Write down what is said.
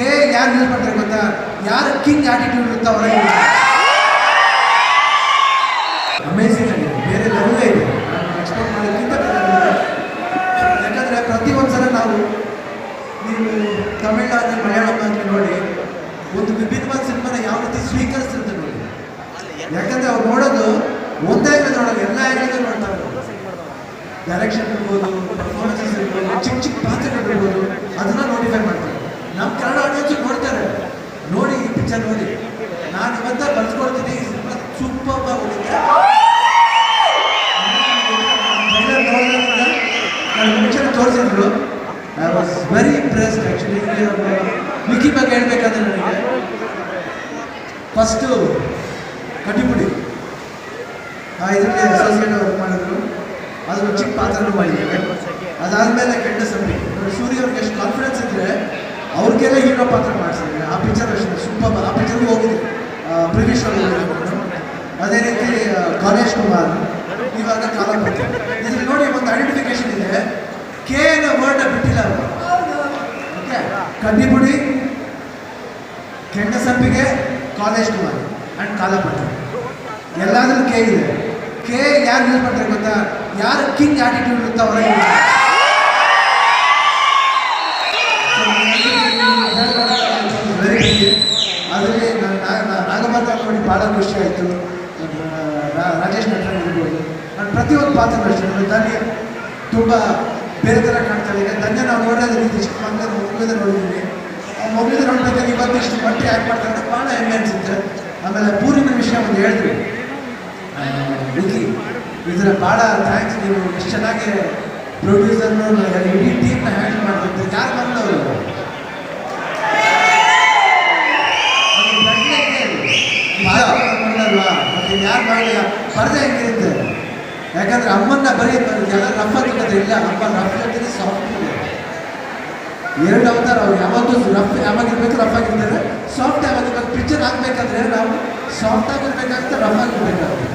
K ಯಾರು use ಮಾಡ್ತಾರೆ ಗೊತ್ತಾ? ಯಾರು ಕಿಂಗ್ ಆಟಿಟ್ಯೂಡ್ ಇರುತ್ತೆ ಅವರಿಗೆ ಅಮೇಝಿಂಗ್ ಆಗಿದೆ. ಬೇರೆ ಲೆವೆಲ್ಲೇ ಇದೆ. ಎಕ್ಸ್ಪೆಕ್ಟ್ ಮಾಡೋದಕ್ಕಿಂತ ಬೇರೆ ಯಾಕಂದ್ರೆ ಪ್ರತಿ ಒಂದ್ಸಲ ನಾವು ನೀವು ತಮಿಳ್ನಾಡು ಮಲಯಾಳಂ ಅಂತ ನೋಡಿ, ಒಂದು ವಿಭಿನ್ನವಾದ ಸಿನಿಮಾನ ಯಾವ ರೀತಿ ಸ್ವೀಕರಿಸಿರುತ್ತೆ ನೋಡಿ. ಯಾಕಂದ್ರೆ ಅವ್ರು ನೋಡೋದು ಒಂದೇ ನೋಡೋದು ಎಲ್ಲ ಆಂಗಲ್ ನೋಡ್ತಾರೆ ಡೈರೆಕ್ಷನ್ ಇರ್ಬೋದು ಪರ್ಫಾರ್ಮೆನ್ಸಸ್ ಇರ್ಬೋದು, ಚಿಕ್ಕ ಚಿಕ್ಕ ಪಾತ್ರಗಳು ಇರ್ಬೋದು ಅದನ್ನ ನೋಟಿಫೈ ಮಾಡ್ತಾರೆ ನಮ್ಮ ಕನ್ನಡ ಆಡಿಯನ್ಸ್ ನೋಡ್ತಾರೆ ನೋಡಿ ನಾನು ಇವತ್ತ ಸಿನಿಮಾ ಸೂಪರ್ ನಾನು ಪಿಕ್ಚರ್ ತೋರಿಸಿದ್ರು I was very impressed actually Vicky ಬಗ್ಗೆ ಹೇಳ್ಬೇಕಾದ್ರೆ ನನಗೆ. ಫಸ್ಟು ಕಟಿಪುಡಿ ಆ ಇದರಲ್ಲಿ ಅಸೋಸಿಯೇಟ್ ವರ್ಕ್ ಮಾಡಿದ್ರು. ಅದು ಚಿಕ್ಕ ಪಾತ್ರನೂ ಮಾಡಿದ್ದೇವೆ ಅದಾದಮೇಲೆ ಕೆಂಡ ಸಮಯ ಸೂರ್ಯ ಅವ್ರಿಗೆ ಎಷ್ಟು ಕಾನ್ಫಿಡೆನ್ಸ್ ಇದ್ದರೆ ಅವ್ರಿಗೆಲ್ಲ ಹೀರೋ ಪಾತ್ರ ಮಾಡಿಸಿದ್ರೆ ಆ ಬ್ರಿಟಿಷ್ ಅದೇ ರೀತಿ ಗಣೇಶ್ ಕುಮಾರ್ ಇವಾಗ ಕಾಲಪತಿ ಇದ್ರಲ್ಲಿ ನೋಡಿ ಒಂದು ಐಡೆಂಟಿಫಿಕೇಶನ್ ಇದೆ ಕೆ ಅನ್ನೋ ವರ್ಡ್ ಬಿಟ್ಟಿಲ್ಲ okay Kaddipudi Kendasampige college Kumar and Kalapatta ಎಲ್ಲಾದ್ರೂ ಕೆ ಇದೆ ಕೆ ಯಾರು ಯೂಸ್ ಮಾಡ್ತಾರೆ ಗೊತ್ತಾ ಯಾರು ಕಿಂಗ್ ಆಟಿಟ್ಯೂಡ್ ಇರುತ್ತೆ ಅವರ ವೆರಿ ಅದರಲ್ಲಿ ನೋಡಿ ಭಾಳ ಖುಷಿ ಆಯಿತು. ರಾಜೇಶ್ ನಟರ ಇರ್ಬೋದು ನಾನು ಪ್ರತಿಯೊಂದು ಪಾತ್ರ ನನ್ನ ಧನ್ಯ ತುಂಬ ಬೇರೆ ಥರ ಕಾಣ್ತಾಳೆ ಈಗ ಧನ್ಯ ನಾವು ನೋಡೋದು ರೀತಿ ಮಕ್ಕಳ ಮಗುವಿಂದ ನೋಡಿದ್ದೀನಿ. ಆ ಮಗುವಿಂದ ನೋಡ್ಬೇಕಾದ್ರೆ ಇವತ್ತು ಇಷ್ಟು ಮಟ್ಟಿಗೆ ಆ್ಯಕ್ಟ್ ಮಾಡ್ತಾರೆ ಭಾಳ ಹೆಮ್ಮೆ ಅನಿಸುತ್ತೆ. ಆಮೇಲೆ ಪೂರ್ಣಿಮ ವಿಷಯ ಒಂದು ಹೇಳಿದ್ವಿ ವಿಕಿ ಇದರ ಭಾಳ ಥ್ಯಾಂಕ್ಸ್ ನೀವು ಇಷ್ಟು ಚೆನ್ನಾಗಿ ಪ್ರೊಡ್ಯೂಸರ್ನು ಇಡೀ ಟೀಮ್ನ ಹ್ಯಾಂಡಲ್ ಮಾಡ್ಬೇಕು ಯಾರು ಬಂದವರು ಅಲ್ವಾ? ಮತ್ತೆ ಯಾರು ಮಾಡಲಿಲ್ಲ ಪರದೆ ಹೆಂಗಿರುತ್ತೆ? ಯಾಕಂದ್ರೆ ಅಮ್ಮನ್ನ ಬರೀ ಜನ ರಫ್ ಅಂತಂದ್ರೆ ಇಲ್ಲ ಅಮ್ಮ ರಫ್ ಅಂತಂದ್ರೆ ಸಾಫ್ಟ್ ಎರಡು ಅವತಾರ ಅವ್ರು. ಯಾವತ್ತೂ ರಫ್ ಯಾವಾಗಿರ್ಬೇಕು ರಫ್ ಆಗಿರ್ತಾರೆ. ಸಾಫ್ಟ್ ಯಾವಾಗಿರ್ಬೇಕು ಪಿಕ್ಚರ್ ಹಾಕ್ಬೇಕಂದ್ರೆ ನಾವು ಸಾಫ್ಟ್ ಆಗಿರ್ಬೇಕಾಗುತ್ತೆ ರಫ್ ಆಗಿರ್ಬೇಕಾಗುತ್ತೆ